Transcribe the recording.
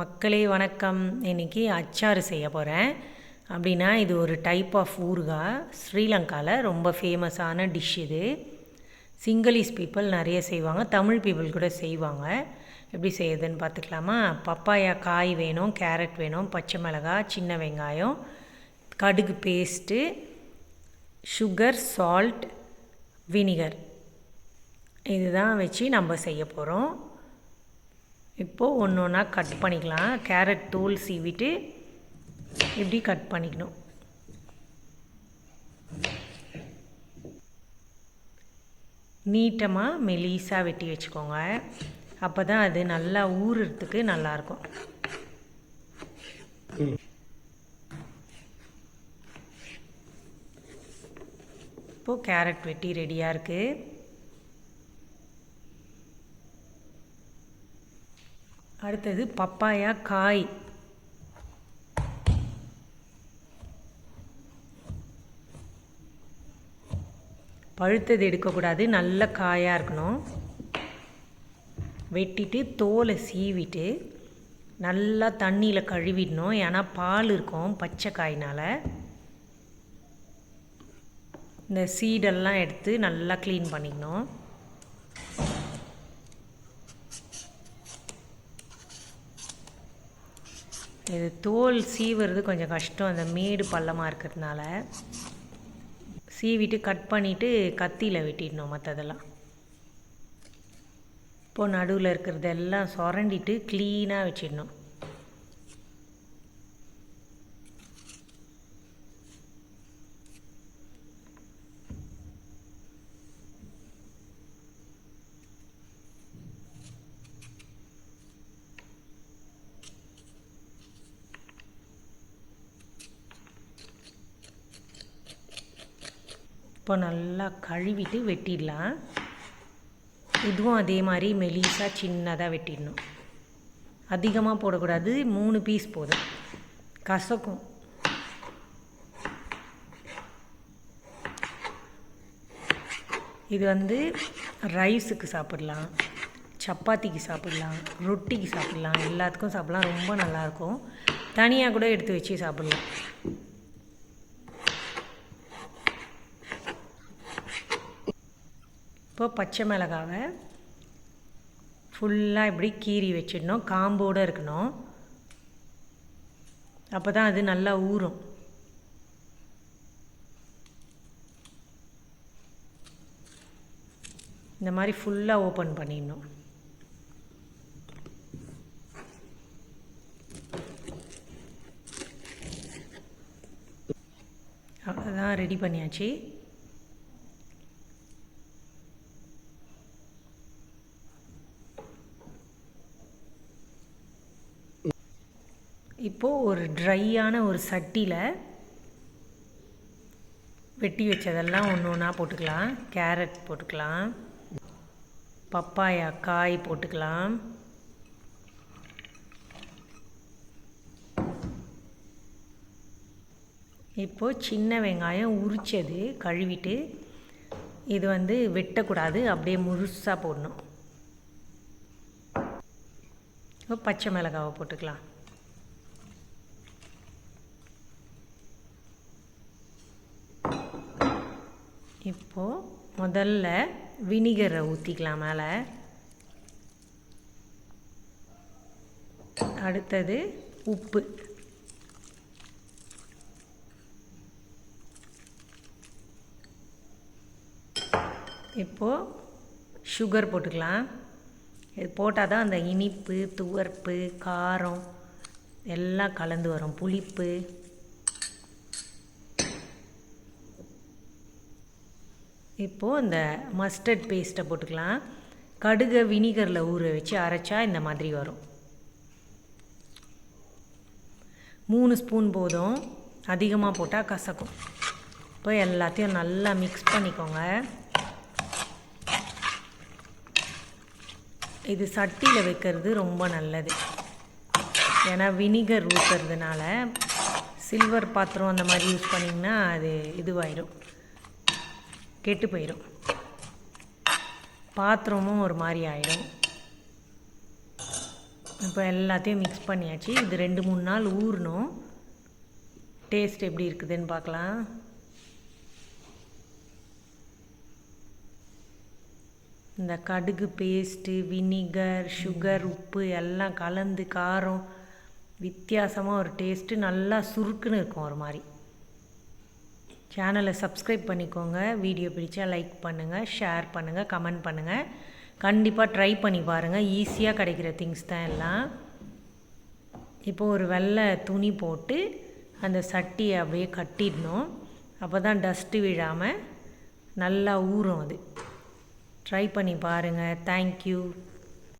மக்களே வணக்கம். இன்னைக்கு அச்சாறு செய்ய போகிறேன் அப்படின்னா இது ஒரு டைப் ஆஃப் ஊறுகாய் ஸ்ரீலங்காவில் ரொம்ப ஃபேமஸான டிஷ் இது. சிங்களீஸ் பீப்புள் நிறைய செய்வாங்க. தமிழ் பீப்புள் கூட செய்வாங்க. எப்படி செய்யுதுன்னு பார்த்துக்கலாமா? பப்பாயா காய் வேணும் கேரட் வேணும் பச்சை மிளகாய் சின்ன வெங்காயம் கடுகு பேஸ்ட்டு சுகர் சால்ட் வினிகர் இதுதான் வச்சு நம்ம செய்ய போகிறோம் இப்போது ஒன்று ஒன்றா கட் பண்ணிக்கலாம். கேரட் தோல் சீவிட்டு இப்படி கட் பண்ணிக்கணும். நீட்டமாக மெலீஸாக வெட்டி வச்சுக்கோங்க. அப்போ தான் அது நல்லா ஊறுறதுக்கு நல்லாயிருக்கும். இப்போது கேரட் வெட்டி ரெடியாக இருக்குது அடுத்தது பப்பாயா காய். பழுத்தது எடுக்கக்கூடாது நல்ல காயாக இருக்கணும். வெட்டிட்டு தோலை சீவிட்டு நல்லா தண்ணியில் கழுவிடணும். ஏன்னா பால் இருக்கும் பச்சை காயினால். இந்த சீடெல்லாம் எடுத்து நல்லா க்ளீன் பண்ணிக்கணும். இது தோல் சீவுறது கொஞ்சம் கஷ்டம். அந்த மேடு பள்ளமாக இருக்கிறதுனால சீவிட்டு கட் பண்ணிவிட்டு கத்தியில் வெட்டிடணும் மற்றதெல்லாம் இப்போது நடுவில் இருக்கிறதெல்லாம் சுரண்டிட்டு க்ளீனாக வச்சிடணும். இப்போ நல்லா கழுவிட்டு வெட்டிடலாம். இதுவும் அதே மாதிரி மெலிசாக சின்னதாக வெட்டிடணும். அதிகமாக போடக்கூடாது மூணு பீஸ் போதும். கசக்கும். இது வந்து ரைஸுக்கு சாப்பிடலாம். சப்பாத்திக்கு சாப்பிடலாம். ரொட்டிக்கு சாப்பிடலாம். எல்லாத்துக்கும் சாப்பிடலாம். ரொம்ப நல்லாயிருக்கும் தனியாக கூட எடுத்து வச்சு சாப்பிடலாம். இப்போ பச்சை மிளகாவை ஃபுல்லாக இப்படி கீறி வச்சிடணும் காம்போடு இருக்கணும். அப்போ தான் அது நல்லா ஊறும். இந்த மாதிரி ஃபுல்லாக ஓப்பன் பண்ணிடணும். அவ்வளோதான் ரெடி பண்ணியாச்சு. இப்போது ஒரு ட்ரையான ஒரு சட்டியில் வெட்டி வச்சதெல்லாம் ஒன்று ஒன்றா போட்டுக்கலாம். கேரட் போட்டுக்கலாம். பப்பாயா காய் போட்டுக்கலாம். இப்போது சின்ன வெங்காயம் உரிச்சது கழுவிட்டு இது வந்து வெட்டக்கூடாது அப்படியே முழுசாக போடணும். இப்போ பச்சை மிளகாவை போட்டுக்கலாம். இப்போது முதல்ல வினிகரை ஊற்றிக்கலாம் மேலே. அடுத்தது உப்பு. இப்போது சுகர் போட்டுக்கலாம். இது போட்டால் தான் அந்த இனிப்பு துவர்ப்பு காரம் எல்லாம் கலந்து வரும். புளிப்பு. இப்போது இந்த மஸ்டர்ட் பேஸ்ட்டை போட்டுக்கலாம். கடுகை வினிகரில் ஊற வச்சு அரைச்சா இந்த மாதிரி வரும். மூணு ஸ்பூன் போதும். அதிகமாக போட்டால் கசக்கும். இப்போ எல்லாத்தையும் நல்லா மிக்ஸ் பண்ணிக்கோங்க. இது சட்டியில் வைக்கிறது ரொம்ப நல்லது. ஏன்னா வினிகர் ஊற்றுறதுனால சில்வர் பாத்திரம் அந்த மாதிரி யூஸ் பண்ணிங்கன்னா அது இதுவாயிடும் கெட்டு போயிடும் பாத்திரமும் ஒரு மாதிரி ஆயிடும். இப்போ எல்லாத்தையும் மிக்ஸ் பண்ணியாச்சு. இது ரெண்டு மூணு நாள் ஊறணும். டேஸ்ட் எப்படி இருக்குதுன்னு பார்க்கலாம். இந்த கடுகு பேஸ்ட்டு வினிகர் சுகர் உப்பு எல்லாம் கலந்து காரம் வித்தியாசமாக ஒரு டேஸ்ட்டு நல்லா சுருக்குன்னு இருக்கும் ஒரு மாதிரி. சேனலை சப்ஸ்கிரைப் பண்ணிக்கோங்க. வீடியோ பிடிச்சா லைக் பண்ணுங்கள் ஷேர் பண்ணுங்கள் கமெண்ட் பண்ணுங்கள் கண்டிப்பாக ட்ரை பண்ணி பாருங்கள் ஈஸியாக கிடைக்கிற திங்ஸ் தான் எல்லாம். இப்போது ஒரு வெள்ளை துணி போட்டு அந்த சட்டியை அப்படியே கட்டிடணும். அப்போ தான் டஸ்ட்டு விழாமல் நல்லா ஊறும் அது. ட்ரை பண்ணி பாருங்கள் தேங்க்யூ